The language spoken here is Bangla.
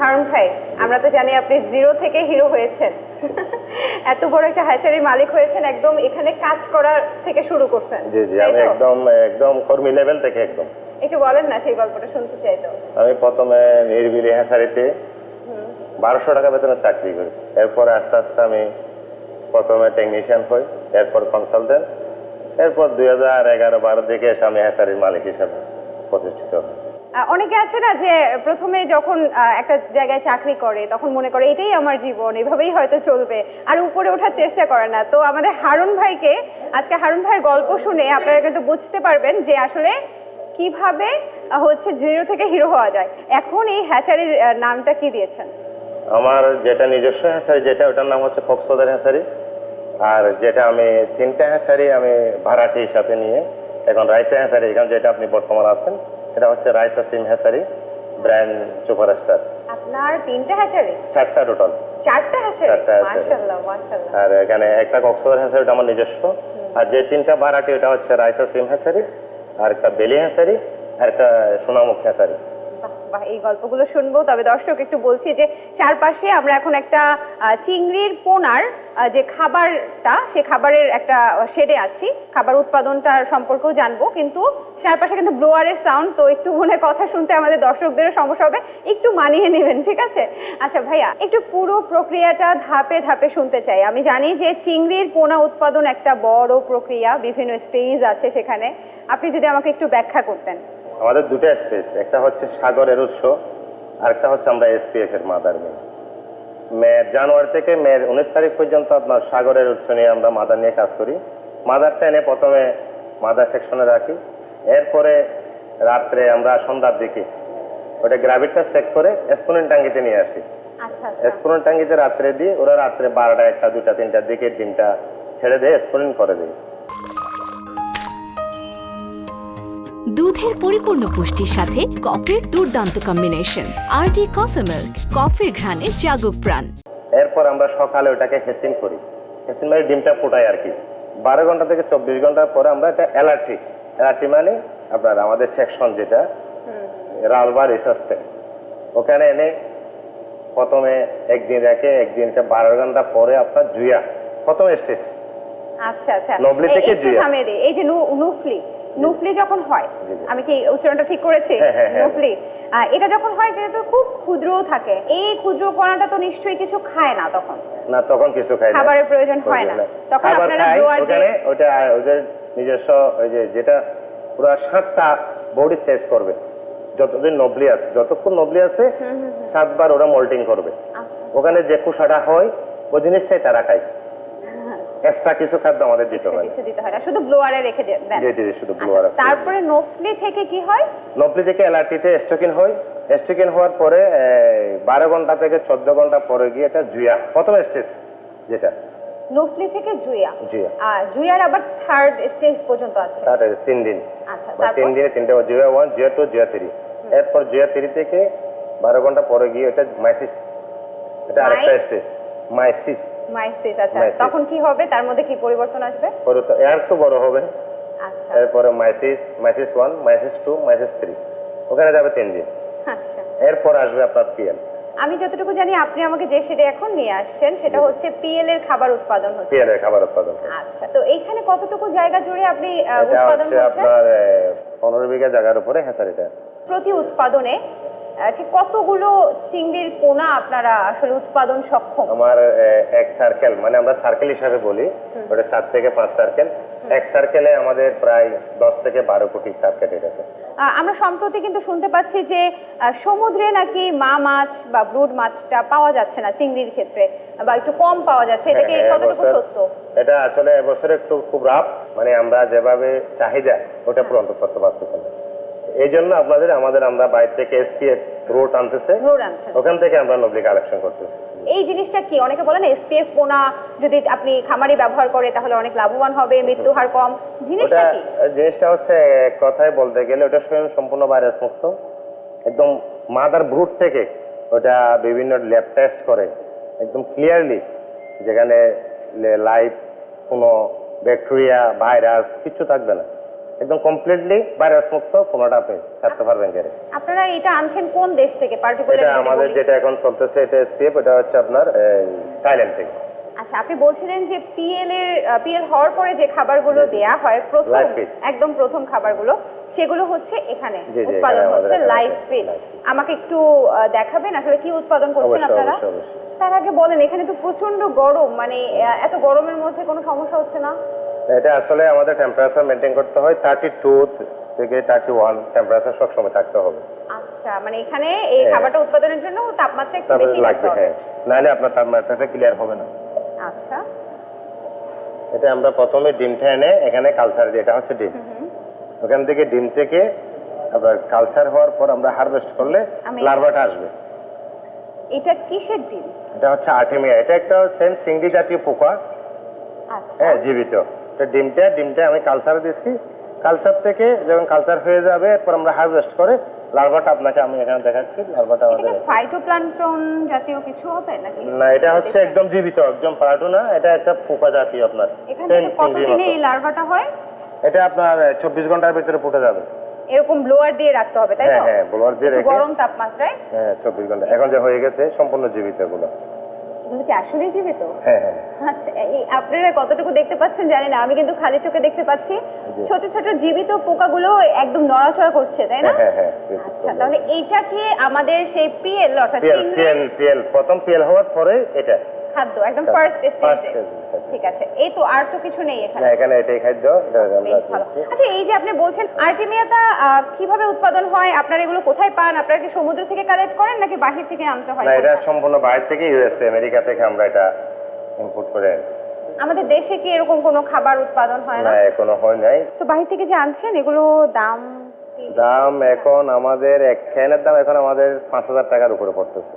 হারুন ভাই আমরা তো জানি আপনি জিরো থেকে হিরো হয়েছেন। এত বড় একটা হ্যাচারির মালিক হয়েছেন একদম এখানে কাজ করার থেকে শুরু করছেন। জি জি আমি একদম একদম কর্মী লেভেল থেকে একদম। একটু বলেন না সেই গল্পটা শুনতে চাই তো। আমি প্রথমে নির্বিলি হ্যাঁসারিতে হুম। বারোশো টাকা বেতনে চাকরি করি। এরপর আস্তে আস্তে আমি প্রথমে টেকনিশিয়ান হই এরপর কনসালটেন্ট এরপর দুই হাজার এগারো বারো দিকে এসে আমি হ্যাঁসারির মালিক হিসাবে। প্রতিষ্ঠিত আহ, অনেকে আছে না যে প্রথমে যখন একটা জায়গায় চাকরি করে তখন মনে করে এটাই আমার জীবন এভাবেই হয়তো চলবে। আর উপরে ওঠার চেষ্টা করে না। তো আমাদের হারুন ভাইকে আজকে হারুন ভাইয়ের গল্প শুনে আপনারা কিন্তু বুঝতে পারবেন যে আসলে কীভাবে হচ্ছে জিরো থেকে হিরো হওয়া যায়। এখন এই হ্যাচারির নামটা কি দিয়েছেন? আমার যেটা নিজস্ব হ্যাঁসারি যেটা ওটার নাম হচ্ছে কক্সবাজার হ্যাঁসারি আর যেটা আমি তিনটা হ্যাঁসারি আমি ভাড়াটি হিসাবে নিয়ে এখন রাইসা হ্যাসারি এখানে যেটা আপনি বর্তমান আছেন সেটা হচ্ছে রাইসা সিম হ্যাসারি ব্র্যান্ড সুপারস্টার আপনার তিনটা হ্যাচারি চারটা টোটাল চারটা হ্যাচারি। মাশাল্লাহ মাশাল্লাহ আর এখানে একটা কক্সবাজার হ্যাঁসারি আমার নিজস্ব। আর যে তিনটা ভাড়াটি ওটা হচ্ছে রাইসা সিম হ্যাঁসারি আর একটা বেলি হ্যাঁসারি আর একটা সোনামুখ বাহ এই গল্পগুলো শুনব। তবে দর্শক, একটু বলছি যে চারপাশে আমরা এখন একটা চিংড়ির পোনার যে খাবারটা, সে খাবারের একটা শেডে আছি। খাবার উৎপাদনটার সম্পর্কেও জানব। কিন্তু চারপাশে কিন্তু ব্লোয়ারের সাউন্ড, তো একটু মনে কথা শুনতে আমাদের দর্শকদেরও সমস্যা হবে। একটু মানিয়ে নেবেন, ঠিক আছে? আচ্ছা ভাইয়া, একটু পুরো প্রক্রিয়াটা ধাপে ধাপে শুনতে চাই। আমি জানি যে চিংড়ির পোনা উৎপাদন একটা বড় প্রক্রিয়া, বিভিন্ন স্টেজ আছে সেখানে। আপনি যদি আমাকে একটু ব্যাখ্যা করতেন। আমাদের দুটো স্পেস একটা হচ্ছে সাগরের উৎস আর একটা হচ্ছে আমরা এসপিএফ এর মাদার মিল মে জানুয়ারি থেকে মে উনিশ তারিখ পর্যন্ত আপনার সাগরের উৎস নিয়ে আমরা মাদার নিয়ে কাজ করি। মাদারটা এনে প্রথমে মাদার সেকশনে রাখি। এরপরে রাত্রে আমরা সন্ধ্যার দিকে ওটা গ্রাভিটটা চেক করে এসপোনেন্ট টাঙ্গিতে নিয়ে আসি। আচ্ছা আচ্ছা। এসপোনেন্ট টাঙ্গিতে রাত্রে দিয়ে ওরা রাত্রে বারোটা একটা দুটা তিনটার দিকে ডিমটা ছেড়ে দিয়ে এসপোনেন্ট করে দিই দুধের পরিপূর্ণ পুষ্টির সাথে কফির দুর্দান্ত কম্বিনেশন আরডি কফি মিল্ক কফির ঘ্রাণে জাগো প্রাণ। এরপর আমরা সকালে ওটাকে হেসিং করি। হেসিং মানে ডিমটা ফোটাই আর কি। বারো ঘণ্টা থেকে চব্বিশ ঘণ্টার পরে আমরা এটা অ্যালার্টি অ্যালার্টি মানে আপনার আমাদের সেকশন যেটা রালবা রিসার্চ ওখানে এনে প্রথমে একদিন রেখে একদিন বারো ঘণ্টা পরে আপনার জুয়া। প্রথম স্টেজ আচ্ছা আচ্ছা। নবলি থেকে জিয়া। এই যে নুফলি। নুফলি যখন হয়। আমি কি উচ্চারণটা ঠিক করেছি? হ্যাঁ, হ্যাঁ, হ্যাঁ। নুফলি এটা যখন হয় সেটা তো খুব ক্ষুদ্রও থাকে এই ক্ষুদ্র কণাটা তো নিশ্চয়ই কিছু খায় না তখন। না তখন কিছু খাই না। খাবারের প্রয়োজন হয় না। তখন আপনারা ব্লোয়ার দিয়ে ওটা ওদের নিজস্ব ওই যে যেটা পুরো সাতটা বডি চেস করবে। যতদিন নবলি আছে যতক্ষণ নবলি আছে। সাতবার ওরা মোল্টিং করবে। আচ্ছা। ওখানে যে কুসাটা হয় ওই জিনিসটাই তারা খায়। এক্সট্রা কিছু খাদ্য আমাদের দিতে হয়। কিছু দিতে হয় না শুধু ব্লোয়ারে রেখে দেন। জি, জি, জি, শুধু আচ্ছা, blower তারপরে নফলি থেকে কি হয়? নবলি থেকে এলআরটিতে স্টোকিন হয়। স্টোকিন হওয়ার পরে বারো ঘণ্টা থেকে চোদ্দ ঘণ্টা পরে গিয়ে এটা জুয়া। প্রথম স্টেজ যেটা। নফলি থেকে জুয়া। জুয়া। আর জুয়ার আবার থার্ড স্টেজ পর্যন্ত আছে। তিন দিন। আচ্ছা তিন দিনে তিনটে জিরো ওয়ান টু থ্রি এরপর জিরো থ্রি থেকে বারো ঘণ্টা পরে গিয়ে এটা মাইসিস এটা আরেকটা স্টেজ মাইসিস মাইসিস আচ্ছা। মাইসিস। তখন কি হবে? তার মধ্যে কি পরিবর্তন আসবে? পরে তো এর তো বড় হবে। আচ্ছা। এরপরে mysis mysis one mysis two mysis three ওখানে যাবে তিন দিন। আচ্ছা। এরপর আসবে আপনার পিএল আমি যতটুকু জানি আপনি আমাকে যে সেটা এখন নিয়ে আসছেন সেটা হচ্ছে পিএল এর খাবার উৎপাদন হচ্ছে। পিএল এর খাবার উৎপাদন আচ্ছা। তো এইখানে কতটুকু জায়গা জুড়ে আপনি আহ, এটা উৎপাদন হচ্ছে করছেন? আপনার পনেরো বিঘা জায়গার উপরে হ্যাঁ এটা। প্রতি উৎপাদনে ঠিক কতগুলো চিংড়ির পোনা আপনারা আসলে উৎপাদন সক্ষম? আমার এক সার্কেল মানে আমরা সার্কেল হিসাবে বলি ওটা চার থেকে পাঁচ সার্কেল এক সার্কেলে আমাদের প্রায় দশ থেকে বারো কোটি সার্কেল এটাতে আমরা সম্প্রতি কিন্তু শুনতে পাচ্ছি যে সমুদ্রে নাকি মা মাছ বা ব্রুড মাছটা পাওয়া যাচ্ছে না চিংড়ির ক্ষেত্রে বা একটু কম পাওয়া যাচ্ছে। এটা কি হ্যাঁ, হ্যাঁ, কতটুকু সত্য? এটা আসলে এবছর একটু খুব রাফ মানে আমরা যেভাবে চাহিদা ওটা পূরণ করতে পারতেছি না। এই জন্য আপনাদের আমাদের আমরা বাইরে থেকে এসপিএফ রোড আনতেছে। আনছেন ওখান থেকে আমরা নবলি কালেকশন করতেছি। এই জিনিসটা কি? অনেকে বলেন এসপিএফ পোনা যদি আপনি খামারি ব্যবহার করে তাহলে অনেক লাভবান হবে মৃত্যু হার কম। জিনিসটা কি? জিনিসটা হচ্ছে কথায় বলতে গেলে ওটা স্বয়ং সম্পূর্ণ ভাইরাস মুক্ত। একদম মাদার ব্রুট থেকে ওটা বিভিন্ন ল্যাব টেস্ট করে একদম ক্লিয়ারলি যেখানে লাইভ কোনো ব্যাকটেরিয়া ভাইরাস কিছু থাকবে না। একদম কমপ্লিটলি ভাইরাস মুক্ত পোনাটা আপনি ছাড়তে পারবেন গেলে আপনারা এটা আনছেন কোন দেশ থেকে? এটা পার্টিকুলার আমাদের যেটা এখন চলতেছে এটা এসপিএফ এটা হচ্ছে আপনার থাইল্যান্ড থেকে। আচ্ছা আপনি বলছিলেন যে পিএল এর পিএল হওয়ার পরে যে খাবারগুলো দেয়া হয় প্রথম একদম প্রথম খাবারগুলো সেগুলো হচ্ছে এখানে উৎপাদন হচ্ছে লাইভ ফিড আমাকে একটু দেখাবেন আসলে কি উৎপাদন করছেন আপনারা? তার আগে বলেন এখানে তো প্রচণ্ড গরম মানে এত গরমের মধ্যে কোনো সমস্যা হচ্ছে না? এটা আসলে আমাদের টেম্পারেচার মেনটেন করতে হয় থার্টি টু থেকে থার্টি ওয়ান টেম্পারেচার সবসময় থাকতে হবে। আচ্ছা মানে এখানে এই হ্যাঁ। খাবারটা উৎপাদনের জন্য তাপমাত্রা একটু বেশি লাগবে হবে। হ্যাঁ। নাহলে আপনার তাপমাত্রাটা ক্লিয়ার হবে না। আচ্ছা। এটা আমরা প্রথমে ডিমটা এনে এখানে কালচার দিই এটা হচ্ছে ডিম। ওখান থেকে ডিম থেকে আবার কালচার হওয়ার পর আমরা হারভেস্ট করলে লার্ভাটা আসবে। এটা কিসের ডিম? এটা হচ্ছে আর্টেমিয়া এটা একটা সেম সিঙ্গি জাতীয় পোকা। আচ্ছা। হ্যাঁ জীবিত। ডিমটা ডিমটা আমি কালচারে দিচ্ছি। কালচার থেকে যখন কালচার হয়ে যাবে এরপর আমরা হারভেস্ট করে লার্ভাটা আপনাকে আমি এখানে দেখাচ্ছি লার্ভাটা আমাদের কি ফাইটোপ্লাঙ্কটন জাতীয় কিছু হবে নাকি? না এটা হচ্ছে একদম জীবিত একদম পারাটু না এটা একটা পোকা জাতীয় আপনার এখান কতদিনে এই লার্ভাটা হয়? এটা আপনার চব্বিশ ঘণ্টার ভিতরে ফুটে যাবে। এরকম ব্লোয়ার দিয়ে রাখতে হবে তাই হ্যাঁ তো? হ্যাঁ হ্যাঁ ব্লোয়ার দিয়ে রেখে। গরম তাপমাত্রায়? হ্যাঁ চব্বিশ ঘণ্টা এখন যে হয়ে গেছে সম্পূর্ণ জীবিত এগুলো। এগুলো কি আসলেই জীবিত? হ্যাঁ হ্যাঁ। আচ্ছা এই আপনারা কতটুকু দেখতে পাচ্ছেন জানি না আমি কিন্তু খালি চোখে দেখতে পাচ্ছি। ছোট ছোট জীবিত পোকাগুলো একদম নড়াচড়া করছে তাই না? হ্যাঁ আচ্ছা তাহলে এইটা কি আমাদের সেই পিএল অর্থাৎ পিএল পিএল প্রথম পিএল হওয়ার পরে এটা। খাদ্য একদম ফার্স্ট ফার্স্ট স্টেজে ঠিক আছে এই তো আর তো কিছু নেই এখানে। না এখানে এটাই খাদ্য। আচ্ছা এই যে আপনি বলছেন আর্টিমিয়াটা কীভাবে উৎপাদন হয়? আপনারা এগুলো কোথায় পান? আপনারা কি সমুদ্র থেকে কালেক্ট করেন নাকি বাহির থেকে আনতে হয়? না এটা সম্পূর্ণ বাইরে থেকে ইউএসএ আমেরিকা থেকে আমরা এটা ইম্পোর্ট করে আনি। আমাদের দেশে কি এরকম কোনো খাবার উৎপাদন হয় না? না এখনও হয় নাই। তো বাহির থেকে যে আনছেন এগুলো দাম দাম এখন আমাদের এক ক্যানের দাম এখন আমাদের পাঁচ হাজার টাকার উপরে পড়তেছে।